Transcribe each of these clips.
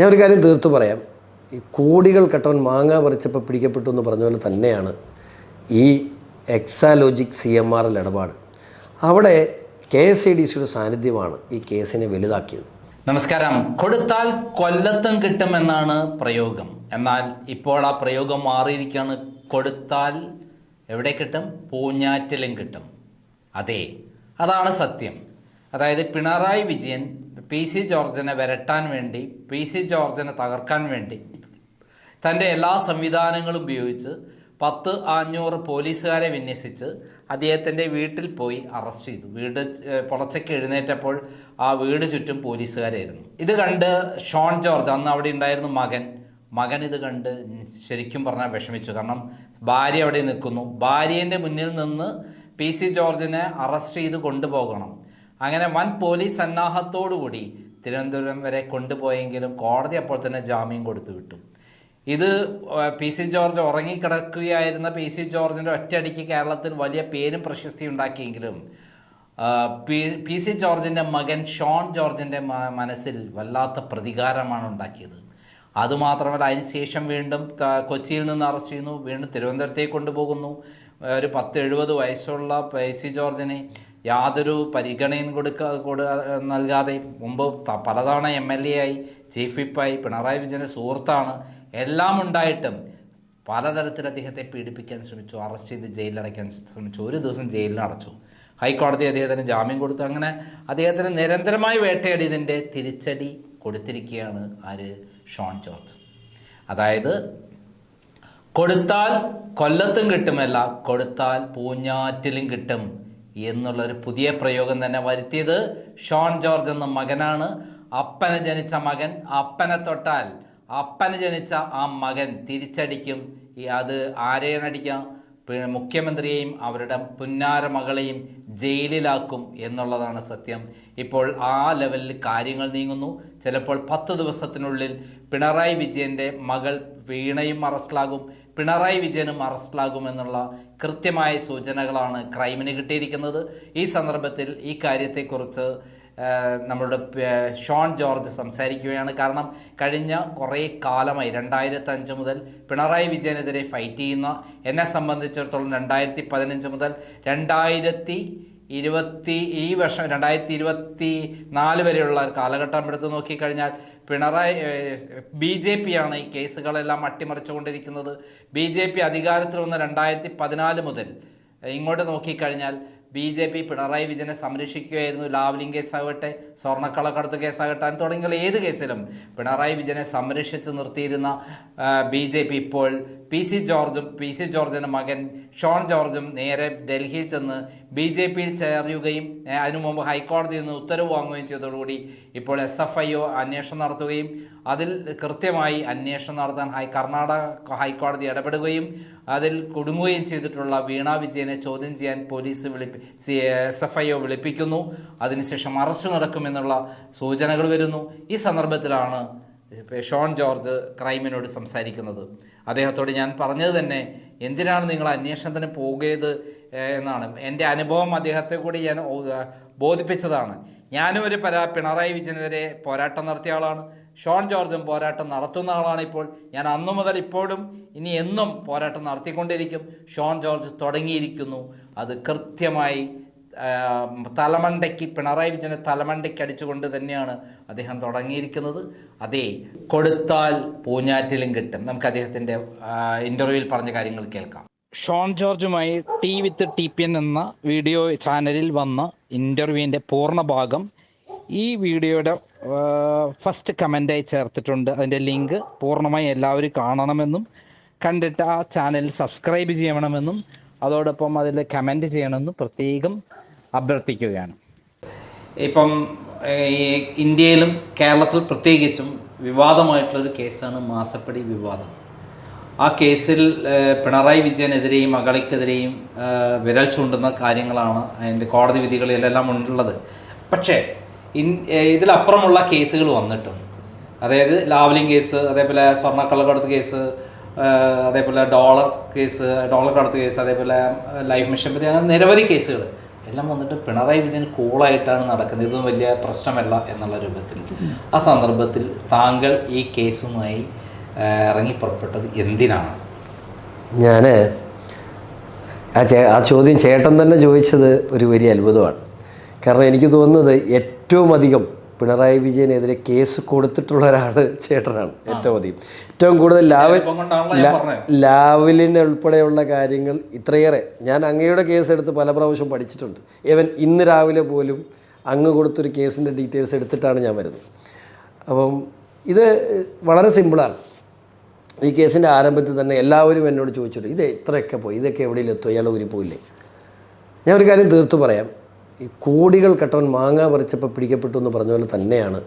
ഞാൻ ഒരു കാര്യം തീർത്തു പറയാം. ഈ കോടികൾ കെട്ടവൻ മാങ്ങ പറിച്ചപ്പോൾ പിടിക്കപ്പെട്ടു എന്ന് പറഞ്ഞ പോലെ തന്നെയാണ് ഈ എക്സാലോജിക് സി എം ആർ ഇടപാട്. അവിടെ കെ എസ് ഐ ഡി സിയുടെ സാന്നിധ്യമാണ് ഈ കേസിനെ വലുതാക്കിയത്. നമസ്കാരം. കൊടുത്താൽ കൊല്ലത്തും കിട്ടുമെന്നാണ് പ്രയോഗം. എന്നാൽ ഇപ്പോൾ ആ പ്രയോഗം മാറിയിരിക്കുകയാണ്. കൊടുത്താൽ എവിടെ കിട്ടും? പൂഞ്ഞാറ്റിലും കിട്ടും. അതെ അതാണ് സത്യം. അതായത് പിണറായി വിജയൻ പി സി ജോർജിനെ വരട്ടാൻ വേണ്ടി പി സി ജോർജിനെ തകർക്കാൻ വേണ്ടി തന്റെ എല്ലാ സംവിധാനങ്ങളും ഉപയോഗിച്ച് പത്ത് അഞ്ഞൂറ് പോലീസുകാരെ വിന്യസിച്ച് അദ്ദേഹത്തിന്റെ വീട്ടിൽ പോയി അറസ്റ്റ് ചെയ്തു. വീട് പുറച്ചയ്ക്ക് എഴുന്നേറ്റപ്പോൾ ആ വീട് ചുറ്റും പോലീസുകാരായിരുന്നു. ഇത് കണ്ട് ഷോൺ ജോർജ് അന്ന് അവിടെ ഉണ്ടായിരുന്നു മകൻ മകൻ ഇത് കണ്ട് ശരിക്കും പറഞ്ഞാൽ വിഷമിച്ചു. കാരണം ഭാര്യ അവിടെ നിൽക്കുന്നു. ഭാര്യേന്റെ മുന്നിൽ നിന്ന് പി സി ജോർജിനെ അറസ്റ്റ് ചെയ്ത് കൊണ്ടുപോകണം. അങ്ങനെ വൻ പോലീസ് സന്നാഹത്തോടുകൂടി തിരുവനന്തപുരം വരെ കൊണ്ടുപോയെങ്കിലും കോടതി അപ്പോൾ തന്നെ ജാമ്യം കൊടുത്തു വിട്ടു. ഇത് പി സി ജോർജ് ഉറങ്ങിക്കിടക്കുകയായിരുന്ന പി സി ജോർജിന്റെ ഒറ്റയടിക്ക് കേരളത്തിൽ വലിയ പേരും പ്രശസ്തി ഉണ്ടാക്കിയെങ്കിലും പി സി ജോർജിന്റെ മകൻ ഷോൺ ജോർജിന്റെ മനസ്സിൽ വല്ലാത്ത പ്രതികാരമാണ് ഉണ്ടാക്കിയത്. അതുമാത്രമല്ല അതിനുശേഷം വീണ്ടും കൊച്ചിയിൽ നിന്ന് അറസ്റ്റ് ചെയ്യുന്നു വീണ്ടും തിരുവനന്തപുരത്തേക്ക് കൊണ്ടുപോകുന്നു. ഒരു പത്ത് എഴുപത് വയസ്സുള്ള പി സി ജോർജിനെ യാതൊരു പരിഗണനയും കൊടുക്ക കൊടു നൽകാതെ മുമ്പ് പലതവണ എം എൽ എ ആയി ചീഫ് വിപ്പായി പിണറായി വിജയന്റെ സുഹൃത്താണ്. എല്ലാം ഉണ്ടായിട്ടും പലതരത്തിൽ അദ്ദേഹത്തെ പീഡിപ്പിക്കാൻ ശ്രമിച്ചു അറസ്റ്റ് ചെയ്ത് ജയിലിലടയ്ക്കാൻ ശ്രമിച്ചു ഒരു ദിവസം ജയിലിൽ അടച്ചു. ഹൈക്കോടതി അദ്ദേഹത്തിന് ജാമ്യം കൊടുത്തു. അങ്ങനെ അദ്ദേഹത്തിന് നിരന്തരമായി വേട്ടയാടിയതിന്റെ തിരിച്ചടി കൊടുത്തിരിക്കുകയാണ് ആര്? ഷോൺ ജോർജ്. അതായത് കൊടുത്താൽ കൊല്ലത്തും കിട്ടുമല്ല കൊടുത്താൽ പൂഞ്ഞാറ്റിലും കിട്ടും. എന്നുള്ളൊരു പുതിയ പ്രയോഗം തന്നെ വരുത്തിയത് ഷോൺ ജോർജ് എന്ന മകനാണ്. അപ്പനെ ജനിച്ച മകൻ അപ്പനെ തൊട്ടാൽ അപ്പന് ജനിച്ച ആ മകൻ തിരിച്ചടിക്കും. അത് ആരെയാണ് അടിക്കാം മുഖ്യമന്ത്രിയെയും അവരുടെ പുന്നാര മകളെയും ജയിലിലാക്കും എന്നുള്ളതാണ് സത്യം. ഇപ്പോൾ ആ ലെവലിൽ കാര്യങ്ങൾ നീങ്ങുന്നു. ചിലപ്പോൾ പത്ത് ദിവസത്തിനുള്ളിൽ പിണറായി വിജയന്റെ മകൾ വീണയും അറസ്റ്റിലാകും. പിണറായി വിജയനും അറസ്റ്റിലാകുമെന്നുള്ള കൃത്യമായ സൂചനകളാണ് ക്രൈമിന് കിട്ടിയിരിക്കുന്നത്. ഈ സന്ദർഭത്തിൽ ഈ കാര്യത്തെക്കുറിച്ച് നമ്മളുടെ ഷോൺ ജോർജ് സംസാരിക്കുകയാണ്. കാരണം കഴിഞ്ഞ കുറേ കാലമായി രണ്ടായിരത്തി അഞ്ച് മുതൽ പിണറായി വിജയനെതിരെ ഫൈറ്റ് ചെയ്യുന്ന എന്നെ സംബന്ധിച്ചിടത്തോളം രണ്ടായിരത്തി പതിനഞ്ച് മുതൽ രണ്ടായിരത്തി ഇരുപത്തി ഈ വർഷം രണ്ടായിരത്തി ഇരുപത്തി നാല് വരെയുള്ള കാലഘട്ടം എടുത്ത് നോക്കിക്കഴിഞ്ഞാൽ പിണറായി ബി ജെ പി ആണ് ഈ കേസുകളെല്ലാം അട്ടിമറിച്ചുകൊണ്ടിരിക്കുന്നത്. ബി ജെ പി അധികാരത്തിൽ വന്ന രണ്ടായിരത്തി പതിനാല് മുതൽ ഇങ്ങോട്ട് നോക്കിക്കഴിഞ്ഞാൽ ബി ജെ പി പിണറായി വിജയനെ സംരക്ഷിക്കുകയായിരുന്നു. ലാവ്ലിംഗ് കേസാകട്ടെ സ്വർണക്കളക്കടത്ത് കേസാകട്ടെ തുടങ്ങിയുള്ള ഏത് കേസിലും പിണറായി വിജയനെ സംരക്ഷിച്ച് നിർത്തിയിരുന്ന ബി ജെ പി ഇപ്പോൾ പി സി ജോർജും പി സി ജോർജിന്റെ മകൻ ഷോൺ ജോർജും നേരെ ഡൽഹിയിൽ ചെന്ന് ബി ജെ പിയിൽ ചേരുകയും അതിനു മുമ്പ് ഹൈക്കോടതിയിൽ നിന്ന് ഉത്തരവ് വാങ്ങുകയും ചെയ്തതോടുകൂടി ഇപ്പോൾ എസ് എഫ് ഐ ഒ അന്വേഷണം നടത്തുകയും അതിൽ കൃത്യമായി അന്വേഷണം നടത്താൻ ഹൈ കർണാടക ഹൈക്കോടതി ഇടപെടുകയും അതിൽ കുടുങ്ങുകയും ചെയ്തിട്ടുള്ള വീണ വിജയനെ ചോദ്യം ചെയ്യാൻ പോലീസ് വിളിപ്പി എസ് എഫ് ഐ ഒ വിളിപ്പിക്കുന്നു. അതിനുശേഷം അറസ്റ്റ് നടക്കുമെന്നുള്ള സൂചനകൾ വരുന്നു. ഈ സന്ദർഭത്തിലാണ് ഷോൺ ജോർജ് ക്രൈമിനോട് സംസാരിക്കുന്നത്. അദ്ദേഹത്തോട് ഞാൻ പറഞ്ഞത് തന്നെ എന്തിനാണ് നിങ്ങൾ അന്വേഷണത്തിന് പോകിയത് എന്നാണ്. എന്റെ അനുഭവം അദ്ദേഹത്തെ കൂടി ഞാൻ ബോധിപ്പിച്ചതാണ്. ഞാനും ഒരു പരാ പിണറായി വിജയനെതിരെ പോരാട്ടം നടത്തിയ ആളാണ്. ഷോൺ ജോർജും പോരാട്ടം നടത്തുന്ന ആളാണ് ഇപ്പോൾ. ഞാൻ അന്നു മുതൽ ഇപ്പോഴും ഇനി എന്നും പോരാട്ടം നടത്തിക്കൊണ്ടിരിക്കും. ഷോൺ ജോർജ് തുടങ്ങിയിരിക്കുന്നു. അത് കൃത്യമായി തലമണ്ടയ്ക്ക് പിണറായി വിജയനെ തലമണ്ടയ്ക്ക് അടിച്ചുകൊണ്ട് തന്നെയാണ് അദ്ദേഹം തുടങ്ങിയിരിക്കുന്നത്. അതേ കൊടുത്താൽ പൂഞ്ഞാറ്റിലും കിട്ടും. നമുക്ക് അദ്ദേഹത്തിന്റെ ഇന്റർവ്യൂവിൽ പറഞ്ഞ കാര്യങ്ങൾ കേൾക്കാം. Shone ജോർജുമായി T with T P N എന്ന വീഡിയോ ചാനലിൽ വന്ന ഇന്റർവ്യൂവിന്റെ പൂർണ ഭാഗം ഈ വീഡിയോയുടെ ഫസ്റ്റ് കമന്റായി ചേർത്തിട്ടുണ്ട്. അതിന്റെ ലിങ്ക് പൂർണമായി എല്ലാവരും കാണണമെന്നും കണ്ടിട്ട് ആ ചാനൽ സബ്സ്ക്രൈബ് ചെയ്യണമെന്നും അതോടൊപ്പം അതിൽ കമന്റ് ചെയ്യണമെന്നും പ്രത്യേകം അഭ്യർത്ഥിക്കുകയാണ്. ഇപ്പം ഇന്ത്യയിലും കേരളത്തിൽ പ്രത്യേകിച്ചും വിവാദമായിട്ടുള്ളൊരു കേസാണ് മാസപ്പടി വിവാദം. ആ കേസിൽ പിണറായി വിജയനെതിരെയും അകളിക്കെതിരെയും വിരൽ ചൂണ്ടുന്ന കാര്യങ്ങളാണ് അതിന്റെ കോടതി വിധികളിലെല്ലാം ഉള്ളത്. പക്ഷേ ഇൻ ഇതിലപ്പുറമുള്ള കേസുകൾ വന്നിട്ടും അതായത് ലാവലിംഗ് കേസ് അതേപോലെ സ്വർണക്കള്ളക്കടത്ത് കേസ് അതേപോലെ ഡോളർ കേസ് ഡോളർ കടത്ത് കേസ് അതേപോലെ ലൈഫ് മിഷൻ പറ്റി അങ്ങനെ നിരവധി കേസുകൾ. എല്ലാം വന്നിട്ട് പിണറായി വിജയൻ കൂളായിട്ടാണ് നടക്കുന്നത്. ഇതൊന്നും വലിയ പ്രശ്നമല്ല എന്നുള്ള രൂപത്തിൽ. ആ സന്ദർഭത്തിൽ താങ്കൾ ഈ കേസുമായി ഇറങ്ങി പുറപ്പെട്ടത് എന്തിനാണ്? ഞാൻ ആ ചേ ആ ചോദ്യം ചേട്ടൻ തന്നെ ചോദിച്ചത് ഒരു വലിയ അത്ഭുതമാണ്. കാരണം എനിക്ക് തോന്നുന്നത് ഏറ്റവും അധികം പിണറായി വിജയനെതിരെ കേസ് കൊടുത്തിട്ടുള്ള ഒരാൾ ചേട്ടനാണ്. ഏറ്റവും അധികം. ഏറ്റവും കൂടുതൽ ലാവൽ ലാവലിന് ഉൾപ്പെടെയുള്ള കാര്യങ്ങൾ ഇത്രയേറെ. ഞാൻ അങ്ങയുടെ കേസ് എടുത്ത് പല പ്രാവശ്യം പഠിച്ചിട്ടുണ്ട്. ഏവൻ ഇന്ന് രാവിലെ പോലും അങ്ങ് കൊടുത്തൊരു കേസിന്റെ ഡീറ്റെയിൽസ് എടുത്തിട്ടാണ് ഞാൻ വരുന്നത്. അപ്പം ഇത് വളരെ സിമ്പിളാണ്. ഈ കേസിന്റെ ആരംഭത്തിൽ തന്നെ എല്ലാവരും എന്നോട് ചോദിച്ചിട്ട് ഇത് ഇത്രയൊക്കെ പോയി ഇതൊക്കെ എവിടെയെങ്കിലും എത്തും ഇയാൾ ഊരി പോയില്ലേ? ഞാൻ ഒരു കാര്യം തീർത്ത് പറയാം. ഈ കോടികൾ കെട്ടവൻ മാങ്ങ പറിച്ചപ്പോൾ പിടിക്കപ്പെട്ടു എന്ന് പറഞ്ഞ പോലെ തന്നെയാണ്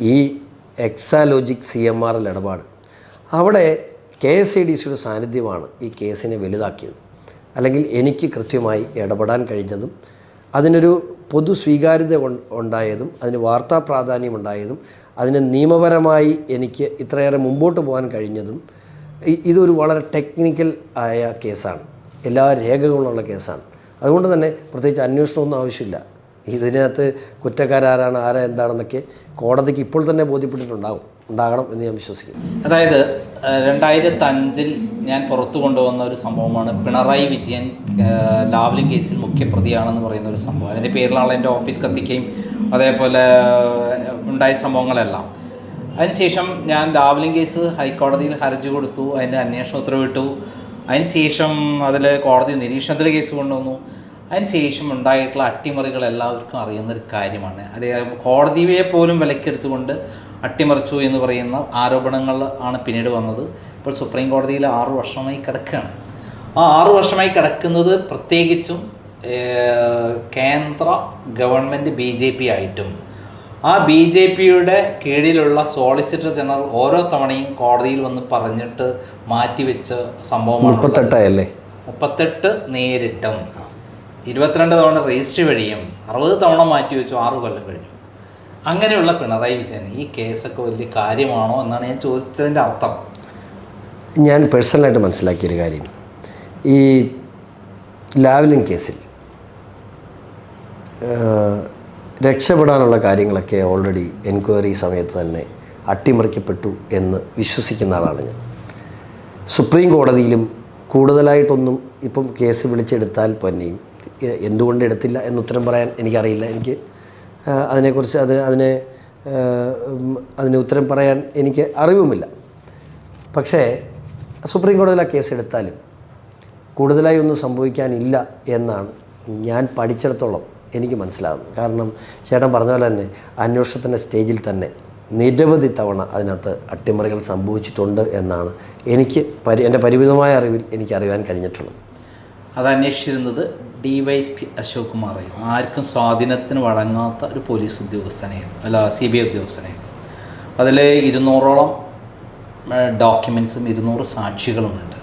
ഈ എക്സാലോജിക് സി എം ആർ ഇടപാട്. അവിടെ കെ എസ് ഐ ഡി സിയുടെ സാന്നിധ്യമാണ് ഈ കേസിനെ വലുതാക്കിയത്. അല്ലെങ്കിൽ എനിക്ക് കൃത്യമായി ഇടപെടാൻ കഴിഞ്ഞതും അതിനൊരു പൊതു സ്വീകാര്യത ഉണ്ടായതും അതിന് വാർത്താ പ്രാധാന്യം ഉണ്ടായതും അതിന് നിയമപരമായി എനിക്ക് ഇത്രയേറെ മുമ്പോട്ട് പോകാൻ കഴിഞ്ഞതും ഇതൊരു വളരെ ടെക്നിക്കൽ ആയ കേസാണ്. എല്ലാ രേഖകളുള്ള കേസാണ്. അതുകൊണ്ട് തന്നെ പ്രത്യേകിച്ച് അന്വേഷണമൊന്നും ആവശ്യമില്ല. ഇതിനകത്ത് കുറ്റക്കാരാരാണ് ആരാ എന്താണെന്നൊക്കെ കോടതിക്ക് ഇപ്പോൾ തന്നെ ബോധ്യപ്പെട്ടിട്ടുണ്ടാവും. ഉണ്ടാകണം എന്ന് ഞാൻ വിശ്വസിക്കുന്നു. അതായത് രണ്ടായിരത്തി അഞ്ചിൽ ഞാൻ പുറത്തു കൊണ്ടുവന്ന ഒരു സംഭവമാണ് പിണറായി വിജയൻ ലാവ്ലിൻ കേസിൽ മുഖ്യപ്രതിയാണെന്ന് പറയുന്ന ഒരു സംഭവം. അതിന്റെ പേരിലാണ് എന്റെ ഓഫീസ് കത്തിക്കുകയും അതേപോലെ ഉണ്ടായ സംഭവങ്ങളെല്ലാം. അതിനുശേഷം ഞാൻ ലാവ്ലിൻ കേസ് ഹൈക്കോടതിയിൽ ഹർജി കൊടുത്തു അതിന്റെ അന്വേഷണ ഉത്തരവിട്ടു. അതിനുശേഷം അതിൽ കോടതി നിരീക്ഷണത്തിൽ കേസ് കൊണ്ടുവന്നു. അതിനുശേഷം ഉണ്ടായിട്ടുള്ള അട്ടിമറികൾ എല്ലാവർക്കും അറിയുന്ന ഒരു കാര്യമാണ്. അതേ കോടതിയെ പോലും വിലക്കെടുത്തുകൊണ്ട് അട്ടിമറിച്ചു എന്ന് പറയുന്ന ആരോപണങ്ങൾ ആണ് പിന്നീട് വന്നത്. ഇപ്പോൾ സുപ്രീം കോടതിയിൽ ആറു വർഷമായി കിടക്കുകയാണ്. ആ ആറു വർഷമായി കിടക്കുന്നത് പ്രത്യേകിച്ചും കേന്ദ്ര ഗവൺമെന്റ് ബി ജെ പി ആയിട്ടും ആ ബി ജെ പിയുടെ കീഴിലുള്ള സോളിസിറ്റർ ജനറൽ ഓരോ തവണയും കോടതിയിൽ വന്ന് പറഞ്ഞിട്ട് മാറ്റിവെച്ച സംഭവമാണ് മുപ്പത്തെട്ടായല്ലേ? മുപ്പത്തെട്ട് നേരിട്ടും. ഇരുപത്തിരണ്ട് തവണ രജിസ്റ്റർ വഴിയും അറുപത് തവണ മാറ്റിവെച്ചു ആറ് കൊല്ലം കഴിഞ്ഞു. അങ്ങനെയുള്ള പിണറായി വിജയൻ ഈ കേസൊക്കെ വലിയ കാര്യമാണോ എന്നാണ് ഞാൻ ചോദിച്ചതിന്റെ അർത്ഥം. ഞാൻ പേഴ്സണലായിട്ട് മനസ്സിലാക്കിയൊരു കാര്യം. ഈ ലാവലിൻ കേസിൽ രക്ഷപ്പെടാനുള്ള കാര്യങ്ങളൊക്കെ ഓൾറെഡി എൻക്വയറി സമയത്ത് തന്നെ അട്ടിമറിക്കപ്പെട്ടു എന്ന് വിശ്വസിക്കുന്ന ആളാണ് ഞാൻ. സുപ്രീം കോടതിയിലും കൂടുതലായിട്ടൊന്നും ഇപ്പം കേസ് വിളിച്ചെടുത്താൽ തന്നെയും എന്തുകൊണ്ട് എടുത്തില്ല എന്ന് ഉത്തരം പറയാൻ എനിക്കറിയില്ല. എനിക്ക് അതിനെക്കുറിച്ച് അത് അതിനെ അതിന് ഉത്തരം പറയാൻ എനിക്ക് അറിവുമില്ല. പക്ഷേ സുപ്രീം കോടതിയിൽ ആ കേസ് എടുത്താലും കൂടുതലായി ഒന്നും സംഭവിക്കാനില്ല എന്നാണ് ഞാൻ പഠിച്ചിടത്തോളം എനിക്ക് മനസ്സിലാകുന്നത് കാരണം ചേട്ടൻ പറഞ്ഞ പോലെ തന്നെ അന്വേഷണത്തിന്റെ സ്റ്റേജിൽ തന്നെ നിരവധി തവണ അതിനകത്ത് അട്ടിമറികൾ സംഭവിച്ചിട്ടുണ്ട് എന്നാണ് എനിക്ക് പരി എന്റെ പരിമിതമായ അറിവിൽ എനിക്ക് അറിയാൻ കഴിഞ്ഞിട്ടുള്ളത്. അത് അന്വേഷിച്ചിരുന്നത് D Y S P Ashok കുമാറായിരുന്നു ആർക്കും സ്വാധീനത്തിന് വഴങ്ങാത്ത ഒരു പോലീസ് ഉദ്യോഗസ്ഥനായിരുന്നു അല്ല സി ബി ഐ ഉദ്യോഗസ്ഥനായിരുന്നു അതിൽ ഇരുന്നൂറോളം ഡോക്യുമെൻസും ഇരുന്നൂറ് സാക്ഷികളുമുണ്ട്.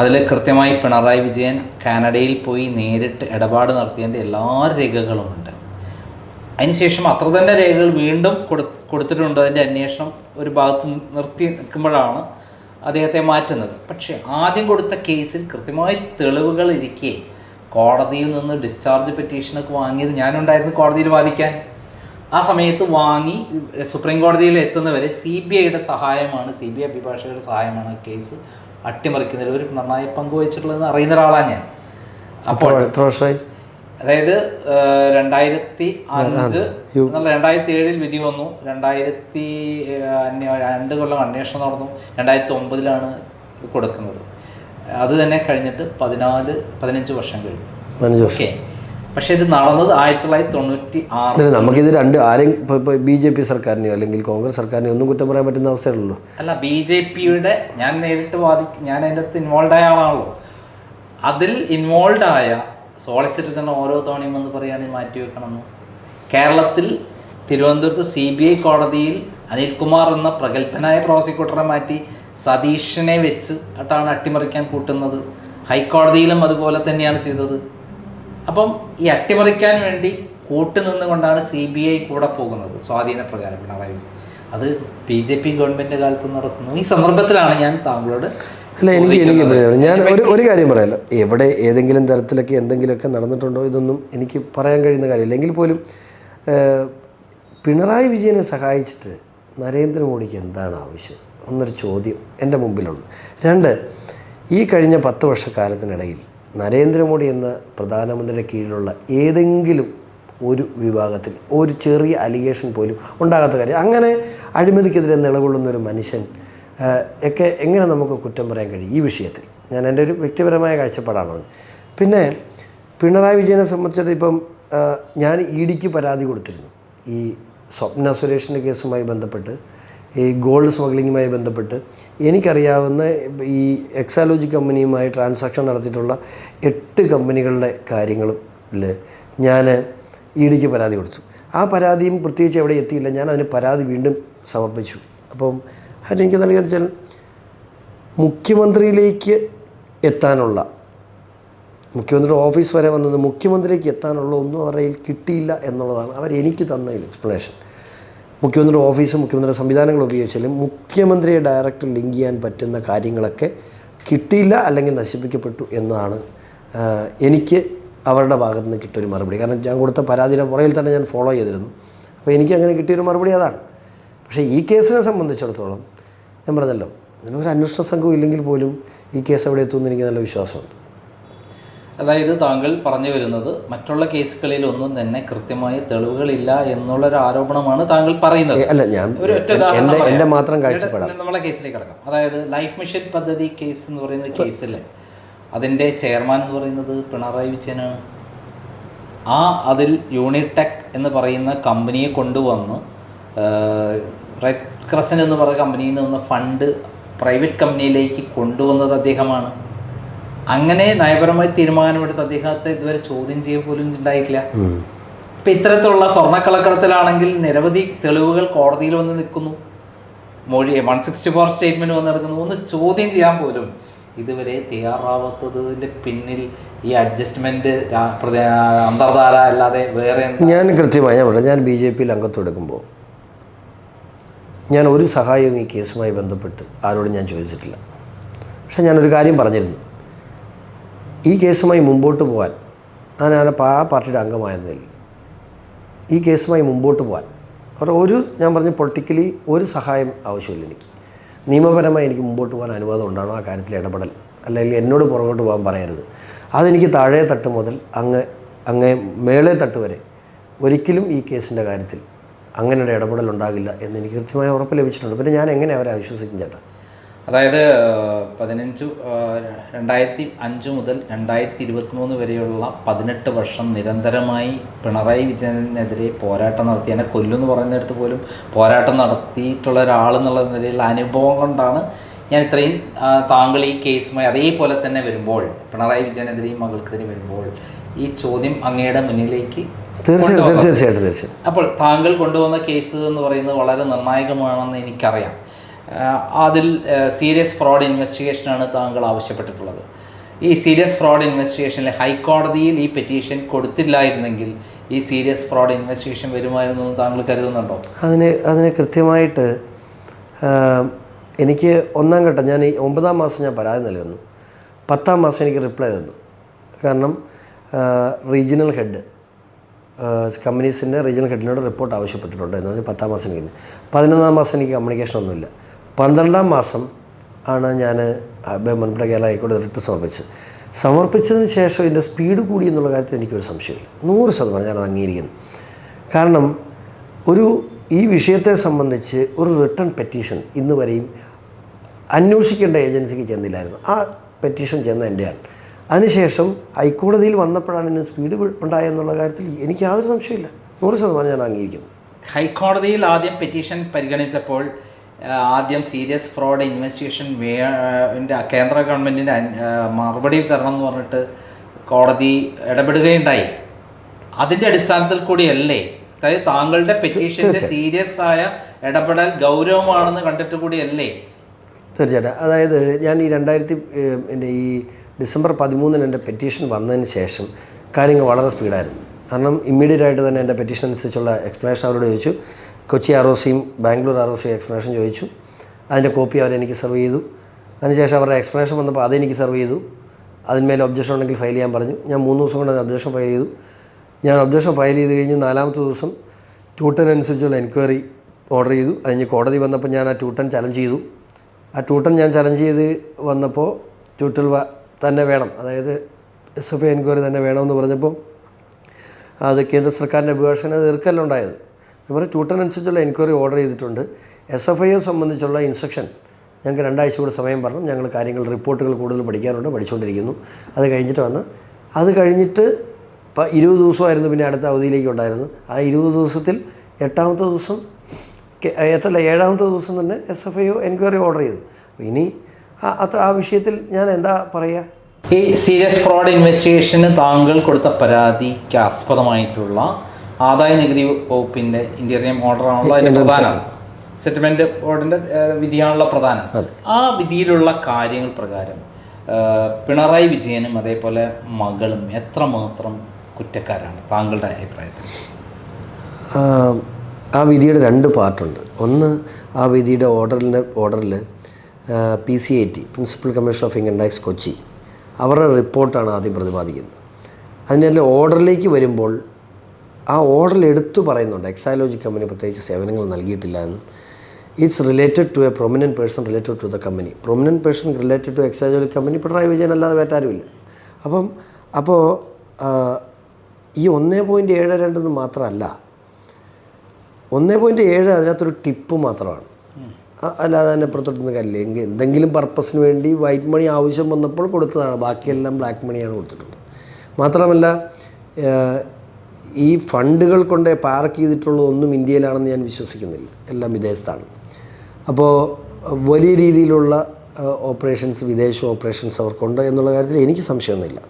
അതിൽ കൃത്യമായി പിണറായി വിജയൻ കാനഡയിൽ പോയി നേരിട്ട് ഇടപാട് നടത്തിയതിന്റെ എല്ലാ രേഖകളുമുണ്ട്. അതിനുശേഷം അത്ര തന്നെ രേഖകൾ വീണ്ടും കൊടു കൊടുത്തിട്ടുണ്ട്. അതിന്റെ അന്വേഷണം ഒരു ഭാഗത്ത് നിർത്തി നിൽക്കുമ്പോഴാണ് അദ്ദേഹത്തെ മാറ്റുന്നത്. പക്ഷേ ആദ്യം കൊടുത്ത കേസിൽ കൃത്യമായി തെളിവുകൾ ഇരിക്കെ കോടതിയിൽ നിന്ന് ഡിസ്ചാർജ് പെറ്റീഷനൊക്കെ വാങ്ങിയത് ഞാനുണ്ടായിരുന്നു കോടതിയിൽ വാദിക്കാൻ. ആ സമയത്ത് വാങ്ങി സുപ്രീം കോടതിയിൽ എത്തുന്നവരെ സി ബി ഐയുടെ സഹായമാണ് സി ബി ഐ അഭിഭാഷകരുടെ സഹായമാണ് കേസ് അട്ടിമറിക്കുന്നതിൽ ഒരു നന്നായി പങ്കുവച്ചിട്ടുള്ളതെന്ന് അറിയുന്ന ഒരാളാണ് ഞാൻ. അപ്പോൾ എത്ര വർഷമായി? അതായത് രണ്ടായിരത്തി അഞ്ച് രണ്ടായിരത്തി ഏഴിൽ വിധി വന്നു. രണ്ടായിരത്തി രണ്ട് കൊല്ലം അന്വേഷണം നടന്നു. രണ്ടായിരത്തി ഒമ്പതിലാണ് കൊടുക്കുന്നത്. അത് തന്നെ കഴിഞ്ഞിട്ട് പതിനാല് പതിനഞ്ച് വർഷം കഴിഞ്ഞു. പതിനഞ്ച് വർഷം. ഓക്കെ പക്ഷെ ഇത് നടന്നത് ആയിരത്തി തൊള്ളായിരത്തി തൊണ്ണൂറ്റി ആറ് നമുക്ക് നമുക്കിത് രണ്ട് ആരെയും ഇപ്പോൾ ബി ജെ പി സർക്കാരിനെയോ അല്ലെങ്കിൽ കോൺഗ്രസ് സർക്കാരിനെയോ ഒന്നും കുറ്റം പറയാൻ പറ്റുന്ന അവസ്ഥയുള്ളൂ അല്ല ബി ജെ പിയുടെ ഞാൻ നേരിട്ട് വാദി ഞാൻ അതിന്റെ അകത്ത് ഇൻവോൾവ് ആയ ആളാണല്ലോ. അതിൽ ഇൻവോൾവ് ആയ സോളിസിറ്റർ ജനറൽ ഓരോ തവണയും വന്ന് പറയുകയാണെങ്കിൽ മാറ്റി വെക്കണമെന്ന്. കേരളത്തിൽ തിരുവനന്തപുരത്ത് സി ബി ഐ കോടതിയിൽ അനിൽകുമാർ എന്ന പ്രഗത്ഭനായ പ്രോസിക്യൂട്ടറെ മാറ്റി സതീഷിനെ വെച്ച് ആട്ടാണ് അട്ടിമറിക്കാൻ കൂട്ടുന്നത്. ഹൈക്കോടതിയിലും അതുപോലെ തന്നെയാണ് ചെയ്തത്. അപ്പം ഈ അട്ടിമറിക്കാൻ വേണ്ടി കൂട്ടുനിന്നുകൊണ്ടാണ് സി ബി ഐ കൂടെ പോകുന്നത്. സ്വാധീന പ്രകാരം പിണറായി വിജയൻ. അത് ബി ജെ പി ഗവൺമെന്റ് കാലത്ത് നടക്കുന്നു. ഈ സന്ദർഭത്തിലാണ് ഞാൻ താങ്കളോട് അല്ല എനിക്ക് എനിക്ക് പറയാം. ഞാൻ ഒരു ഒരു കാര്യം പറയാമല്ലോ എവിടെ ഏതെങ്കിലും തരത്തിലൊക്കെ എന്തെങ്കിലുമൊക്കെ നടന്നിട്ടുണ്ടോ ഇതൊന്നും എനിക്ക് പറയാൻ കഴിയുന്ന കാര്യമില്ല. എങ്കിൽ പോലും പിണറായി വിജയനെ സഹായിച്ചിട്ട് നരേന്ദ്രമോദിക്ക് എന്താണ് ആവശ്യം? എന്നൊരു ചോദ്യം എന്റെ മുമ്പിലുണ്ട്. രണ്ട് ഈ കഴിഞ്ഞ പത്ത് വർഷക്കാലത്തിനിടയിൽ നരേന്ദ്രമോദി എന്ന പ്രധാനമന്ത്രിയുടെ കീഴിലുള്ള ഏതെങ്കിലും ഒരു വിഭാഗത്തിൽ ഒരു ചെറിയ അലിഗേഷൻ പോലും ഉണ്ടാകാത്ത കാര്യം. അങ്ങനെ അഴിമതിക്കെതിരെ നിലകൊള്ളുന്ന ഒരു മനുഷ്യൻ ഒക്കെ എങ്ങനെ നമുക്ക് കുറ്റം പറയാൻ കഴിയും ഈ വിഷയത്തിൽ? ഞാൻ എന്റെ ഒരു വ്യക്തിപരമായ കാഴ്ചപ്പാടാണ് പിന്നെ പിണറായി വിജയനെ സംബന്ധിച്ചിട്ട് ഇപ്പം ഞാൻ ഇ ഡിക്ക് പരാതി കൊടുത്തിരുന്നു. ഈ സ്വപ്ന സുരേഷിന്റെ കേസുമായി ബന്ധപ്പെട്ട് ഈ ഗോൾഡ് സ്മഗ്ലിങ്ങുമായി ബന്ധപ്പെട്ട് എനിക്കറിയാവുന്ന ഈ എക്സാലോജി കമ്പനിയുമായി ട്രാൻസാക്ഷൻ നടത്തിയിട്ടുള്ള എട്ട് കമ്പനികളുടെ കാര്യങ്ങളിൽ ഞാൻ ഇ ഡിക്ക് പരാതി കൊടുത്തു. ആ പരാതിയും പ്രത്യേകിച്ച് എവിടെ എത്തിയില്ല. ഞാൻ അതിന് പരാതി വീണ്ടും സമർപ്പിച്ചു. അപ്പം അതെനിക്ക് നൽകിയത് വെച്ചാൽ മുഖ്യമന്ത്രിയിലേക്ക് എത്താനുള്ള മുഖ്യമന്ത്രിയുടെ ഓഫീസ് വരെ വന്നത് മുഖ്യമന്ത്രിയിലേക്ക് എത്താനുള്ള ഒന്നും അവരുടെ കിട്ടിയില്ല എന്നുള്ളതാണ്. അവർ എനിക്ക് തന്ന എക്സ്പ്ലനേഷൻ. മുഖ്യമന്ത്രിയുടെ ഓഫീസ് മുഖ്യമന്ത്രിയുടെ സംവിധാനങ്ങൾ ഉപയോഗിച്ചാലും മുഖ്യമന്ത്രിയെ ഡയറക്റ്റ് ലിങ്ക് ചെയ്യാൻ പറ്റുന്ന കാര്യങ്ങളൊക്കെ കിട്ടിയില്ല അല്ലെങ്കിൽ നശിപ്പിക്കപ്പെട്ടു എന്നതാണ് എനിക്ക് അവരുടെ ഭാഗത്ത് നിന്ന് കിട്ടിയൊരു മറുപടി. കാരണം ഞാൻ കൊടുത്ത പരാതിയുടെ പുറയിൽ തന്നെ ഞാൻ ഫോളോ ചെയ്തിരുന്നു. അപ്പോൾ എനിക്ക് അങ്ങനെ കിട്ടിയൊരു മറുപടി അതാണ്. പക്ഷേ ഈ കേസിനെ സംബന്ധിച്ചിടത്തോളം ഞാൻ പറഞ്ഞല്ലോ ഇതിനൊരു അന്വേഷണ സംഘം ഇല്ലെങ്കിൽ പോലും ഈ കേസ് എവിടെ എത്തുമെന്ന് എനിക്ക് നല്ല വിശ്വാസമുണ്ട്. അതായത് താങ്കൾ പറഞ്ഞു വരുന്നത് മറ്റുള്ള കേസുകളിൽ ഒന്നും തന്നെ കൃത്യമായ തെളിവുകളില്ല എന്നുള്ള ഒരു ആരോപണമാണ് താങ്കൾ പറയുന്നത്. അല്ല ഞാൻ ഒരു ഒറ്റ ഉദാഹരണം മാത്രം നമ്മളെ കേസിലേക്ക് കിടക്കാം. അതായത് ലൈഫ് മിഷൻ പദ്ധതി കേസ് എന്ന് പറയുന്ന കേസിൽ അതിന്റെ ചെയർമാൻ എന്ന് പറയുന്നത് പിണറായി വിജയനാണ്. ആ അതിൽ യൂണിടെക് എന്ന് പറയുന്ന കമ്പനിയെ കൊണ്ടുവന്ന് റെഡ് ക്രസൻ എന്ന് പറയുന്ന കമ്പനിയിൽ നിന്ന് ഫണ്ട് പ്രൈവറ്റ് കമ്പനിയിലേക്ക് കൊണ്ടുവന്നത് അദ്ദേഹമാണ്. അങ്ങനെ നയപരമായി തീരുമാനമെടുത്ത് അദ്ദേഹത്തെ ഇതുവരെ ചോദ്യം ചെയ്യുക പോലും ഉണ്ടായിട്ടില്ല ഇപ്പം ഇത്തരത്തിലുള്ള സ്വർണക്കളക്കടത്തിലാണെങ്കിൽ നിരവധി തെളിവുകൾ കോടതിയിൽ വന്ന് നിൽക്കുന്നു. മൊഴി വൺ സിക്സ്റ്റി ഫോർ സ്റ്റേറ്റ്മെന്റ് വന്ന് നടക്കുന്നു. ഒന്ന് ചോദ്യം ചെയ്യാൻ പോലും ഇതുവരെ തയ്യാറാവാത്തതിന്റെ പിന്നിൽ ഈ അഡ്ജസ്റ്റ്മെന്റ് അന്തർധാര അല്ലാതെ വേറെ? ഞാൻ കൃത്യമായി ഞാൻ ഞാൻ ബി ജെ പിയിൽ അംഗത്വം എടുക്കുമ്പോൾ ഞാൻ ഒരു സഹായവും ഈ കേസുമായി ബന്ധപ്പെട്ട് ആരോടും ഞാൻ ചോദിച്ചിട്ടില്ല. പക്ഷേ ഞാനൊരു കാര്യം പറഞ്ഞിരുന്നു. ഈ കേസുമായി മുമ്പോട്ട് പോകാൻ ഞാൻ ആ പാർട്ടിയുടെ അംഗമായിരുന്നില്ല ഈ കേസുമായി മുമ്പോട്ട് പോകാൻ അവരുടെ ഒരു ഞാൻ പറഞ്ഞ പൊളിറ്റിക്കലി ഒരു സഹായം ആവശ്യമില്ല എനിക്ക്. നിയമപരമായി എനിക്ക് മുമ്പോട്ട് പോകാൻ അനുവാദം ഉണ്ടാകണം ആ കാര്യത്തിൽ ഇടപെടൽ. അല്ലെങ്കിൽ എന്നോട് പുറകോട്ട് പോകാൻ പറയരുത്. അതെനിക്ക് താഴെ തട്ട് മുതൽ അങ്ങ് അങ്ങേ മേളെ തട്ട് വരെ ഒരിക്കലും ഈ കേസിന്റെ കാര്യത്തിൽ അങ്ങനെ ഒരു ഇടപെടൽ ഉണ്ടാകില്ല എന്ന് എനിക്ക് കൃത്യമായ ഉറപ്പ് ലഭിച്ചിട്ടുണ്ട്. പിന്നെ ഞാൻ എങ്ങനെ അവരെ വിശ്വസിക്കും ചേട്ടാ? അതായത് പതിനഞ്ച് രണ്ടായിരത്തി അഞ്ച് മുതൽ രണ്ടായിരത്തി ഇരുപത്തിമൂന്ന് വരെയുള്ള പതിനെട്ട് വർഷം നിരന്തരമായി പിണറായി വിജയനെതിരെ പോരാട്ടം നടത്തി എന്നെ കൊല്ലുമെന്ന് പറയുന്നിടത്ത് പോലും പോരാട്ടം നടത്തിയിട്ടുള്ള ഒരാളെന്നുള്ള നിലയിലുള്ള അനുഭവം കൊണ്ടാണ് ഞാൻ ഇത്രയും താങ്കൾ ഈ കേസുമായി അതേപോലെ തന്നെ വരുമ്പോൾ പിണറായി വിജയനെതിരെയും മകൾക്കെതിരെ വരുമ്പോൾ ഈ ചോദ്യം അങ്ങയുടെ മുന്നിലേക്ക് തീർച്ചയായിട്ടും തീർച്ചയായിട്ടും തീർച്ചയായിട്ടും അപ്പോൾ താങ്കൾ കൊണ്ടുവന്ന കേസ് എന്ന് പറയുന്നത് വളരെ നിർണായകമാണെന്ന് എനിക്കറിയാം. അതിൽ സീരിയസ് ഫ്രോഡ് ഇൻവെസ്റ്റിഗേഷനാണ് താങ്കൾ ആവശ്യപ്പെട്ടിട്ടുള്ളത്. ഈ സീരിയസ് ഫ്രോഡ് ഇൻവെസ്റ്റിഗേഷനിൽ ഹൈക്കോടതിയിൽ ഈ പെറ്റീഷൻ കൊടുത്തില്ലായിരുന്നെങ്കിൽ ഈ സീരിയസ് ഫ്രോഡ് ഇൻവെസ്റ്റിഗേഷൻ വരുമായിരുന്നു എന്ന് താങ്കൾ കരുതുന്നുണ്ടോ? അതിന് അതിന് കൃത്യമായിട്ട് എനിക്ക് ഒന്നാം ഘട്ടം ഞാൻ ഈ ഒമ്പതാം മാസം ഞാൻ പരാതി നൽകുന്നു. പത്താം മാസം എനിക്ക് റിപ്ലൈ തന്നു. കാരണം റീജിയണൽ ഹെഡ് കമ്പനീസിന്റെ റീജിയണൽ ഹെഡിനോട് റിപ്പോർട്ട് ആവശ്യപ്പെട്ടിട്ടുണ്ട് എന്ന് പറഞ്ഞാൽ പത്താം മാസം എനിക്ക് പതിനൊന്നാം മാസം എനിക്ക് കമ്മ്യൂണിക്കേഷൻ ഒന്നുമില്ല പന്ത്രണ്ടാം മാസം ആണ് ഞാൻ ബഹുമാനപ്പെട്ട കേരള ഹൈക്കോടതി റിട്ട് സമർപ്പിച്ചത്. സമർപ്പിച്ചതിന് ശേഷം ഇതിന്റെ സ്പീഡ് കൂടി എന്നുള്ള കാര്യത്തിൽ എനിക്കൊരു സംശയമില്ല. നൂറ് ശതമാനം ഞാനത് അംഗീകരിക്കുന്നു. കാരണം ഒരു ഈ വിഷയത്തെ സംബന്ധിച്ച് ഒരു റിട്ടേൺ പെറ്റീഷൻ ഇന്ന് വരെയും അന്വേഷിക്കേണ്ട ഏജൻസിക്ക് ചെന്നില്ലായിരുന്നു. ആ പെറ്റീഷൻ ചെന്ന എന്റെയാണ്. അതിനുശേഷം ഹൈക്കോടതിയിൽ വന്നപ്പോഴാണ് ഇതിന് സ്പീഡ് ഉണ്ടായെന്നുള്ള കാര്യത്തിൽ എനിക്ക് യാതൊരു സംശയമില്ല നൂറ് ശതമാനം ഞാൻ അംഗീകരിക്കുന്നു. ഹൈക്കോടതിയിൽ ആദ്യം പെറ്റീഷൻ പരിഗണിച്ചപ്പോൾ ആദ്യം സീരിയസ് ഫ്രോഡ് ഇൻവെസ്റ്റിഗേഷൻ കേന്ദ്ര ഗവൺമെന്റിന്റെ മറുപടി തരണം എന്ന് പറഞ്ഞിട്ട് കോടതി ഇടപെടുകയുണ്ടായി. അതിന്റെ അടിസ്ഥാനത്തിൽ കൂടിയല്ലേ? അതായത് താങ്കളുടെ പെറ്റീഷന്റെ സീരിയസ് ആയ ഇടപെടൽ ഗൗരവമാണെന്ന് കണ്ടിട്ട് കൂടിയല്ലേ? തീർച്ചയായിട്ടും. അതായത് ഞാൻ ഈ രണ്ടായിരത്തി എന്റെ ഈ ഡിസംബർ പതിമൂന്നിന് എന്റെ പെറ്റീഷൻ വന്നതിന് ശേഷം കാര്യങ്ങൾ വളരെ സ്പീഡായിരുന്നു കാരണം ഇമ്മീഡിയറ്റ് ആയിട്ട് തന്നെ എന്റെ പെറ്റീഷൻ അനുസരിച്ചുള്ള എക്സ്പ്ലനേഷൻ അവരോട് ചോദിച്ചു. കൊച്ചി ആർ ഒ സിയും ബാംഗ്ലൂർ ആർ ഒ സിയും എക്സ്പ്ലനേഷൻ ചോദിച്ചു. അതിന്റെ കോപ്പി അവരെനിക്ക് സെർവ് ചെയ്തു. അതിനുശേഷം അവരുടെ എക്സ്പ്ലനേഷൻ വന്നപ്പോൾ അതെനിക്ക് സെർവ് ചെയ്തു. അതിന്മേൽ ഒബ്ജക്ഷൻ ഉണ്ടെങ്കിൽ ഫയൽ ചെയ്യാൻ പറഞ്ഞു. ഞാൻ മൂന്ന് ദിവസം കൊണ്ട് ഒബ്ജക്ഷൻ ഫയൽ ചെയ്തു. ഞാൻ ഒബ്ജക്ഷൻ ഫയൽ ചെയ്ത് കഴിഞ്ഞ് നാലാമത്തെ ദിവസം ട്യൂട്ടനനുസരിച്ചുള്ള എൻക്വയറി ഓർഡർ ചെയ്തു. അതിന് കോടതി വന്നപ്പോൾ ഞാൻ ആ ട്യൂട്ടൻ ചലഞ്ച് ചെയ്തു. ആ ട്യൂട്ടൻ ഞാൻ ചലഞ്ച് ചെയ്ത് വന്നപ്പോൾ ട്യൂട്ടൽ തന്നെ വേണം. അതായത് എസ് എഫ് ഐ എൻക്വയറി തന്നെ വേണമെന്ന് പറഞ്ഞപ്പോൾ അത് കേന്ദ്ര സർക്കാരിന്റെ അഭിഭാഷകന് തീർക്കല്ല ഉണ്ടായത്. ഇവർ ട്യൂട്ടറിനനുസരിച്ചുള്ള എൻക്വയറി ഓർഡർ ചെയ്തിട്ടുണ്ട്. എസ് എഫ് ഐയെ സംബന്ധിച്ചുള്ള ഇൻസ്ട്രക്ഷൻ. ഞങ്ങൾക്ക് രണ്ടാഴ്ച കൂടെ സമയം പറഞ്ഞു. ഞങ്ങൾ കാര്യങ്ങൾ റിപ്പോർട്ടുകൾ കൂടുതൽ പഠിക്കാനുണ്ട് പഠിച്ചുകൊണ്ടിരിക്കുന്നു. അത് കഴിഞ്ഞിട്ട് വന്ന് അത് കഴിഞ്ഞിട്ട് ഇപ്പം ഇരുപത് ദിവസമായിരുന്നു പിന്നെ അടുത്ത അവധിയിലേക്ക് ഉണ്ടായിരുന്നു ആ ഇരുപത് ദിവസത്തിൽ എട്ടാമത്തെ ദിവസം എത്തല്ല ഏഴാമത്തെ ദിവസം തന്നെ S F I O enquiry order ചെയ്തു. ഇനി അത്ര ആ വിഷയത്തിൽ ഞാൻ എന്താ പറയുക ഈ സീരിയസ് ഫ്രോഡ് ഇൻവെസ്റ്റിഗേഷന് താങ്കൾ കൊടുത്ത പരാതിക്ക് ആസ്പദമായിട്ടുള്ള ആദായ നികുതി വകുപ്പിന്റെ ഇന്റീരിയം ഓർഡർ ആണല്ലോ അതിന്റെ പ്രധാനം. സെറ്റിൽമെന്റ് ബോർഡിന്റെ വിധിയാണല്ലോ പ്രധാനം. ആ വിധിയിലുള്ള കാര്യങ്ങൾ പ്രകാരം പിണറായി വിജയനും അതേപോലെ മകളും എത്രമാത്രം കുറ്റക്കാരാണ് താങ്കളുടെ അഭിപ്രായത്തിൽ? ആ, ആ വിധിയുടെ രണ്ട് പാർട്ടുണ്ട്. ഒന്ന് ആ വിധിയുടെ ഓർഡറിന്റെ ഓർഡറിൽ P C I T principal commission of income tax Kochi. അവരുടെ റിപ്പോർട്ടാണ് ആദ്യം പ്രതിപാദിക്കുന്നത്. അതിന്റെ ഓർഡറിലേക്ക് വരുമ്പോൾ ആ ഓർഡറിൽ എടുത്തു പറയുന്നുണ്ട്. എക്സൈലോജി കമ്പനി പ്രത്യേകിച്ച് സേവനങ്ങൾ നൽകിയിട്ടില്ല എന്നും. It's related to a prominent person related to the company prominent person related to Exalogic company Pinarayi Vijayan അല്ലാതെ വേറ്റാരുമില്ല അപ്പം അപ്പോൾ ഈ ഒന്നേ പോയിന്റ് ഏഴ് രണ്ടെന്ന് മാത്രമല്ല ഒന്നേ പോയിന്റ് ഏഴ് അതിനകത്തൊരു ടിപ്പ് മാത്രമാണ്. അല്ലാതെ തന്നെ പുറത്തോട്ടൊന്നും കാര്യമില്ല. എങ്കിൽ എന്തെങ്കിലും പർപ്പസിന് വേണ്ടി വൈറ്റ് മണി ആവശ്യം വന്നപ്പോൾ കൊടുത്തതാണ്. ബാക്കിയെല്ലാം ബ്ലാക്ക് മണിയാണ് കൊടുത്തിട്ടുള്ളത്. മാത്രമല്ല ഈ ഫണ്ടുകൾ കൊണ്ട് പാർക്ക് ചെയ്തിട്ടുള്ളതൊന്നും ഇന്ത്യയിലാണെന്ന് ഞാൻ വിശ്വസിക്കുന്നില്ല. എല്ലാം വിദേശത്താണ്. അപ്പോൾ വലിയ രീതിയിലുള്ള ഓപ്പറേഷൻസ് വിദേശ ഓപ്പറേഷൻസ് അവർക്കുണ്ട് എന്നുള്ള കാര്യത്തിൽ എനിക്ക് സംശയമൊന്നുമില്ല.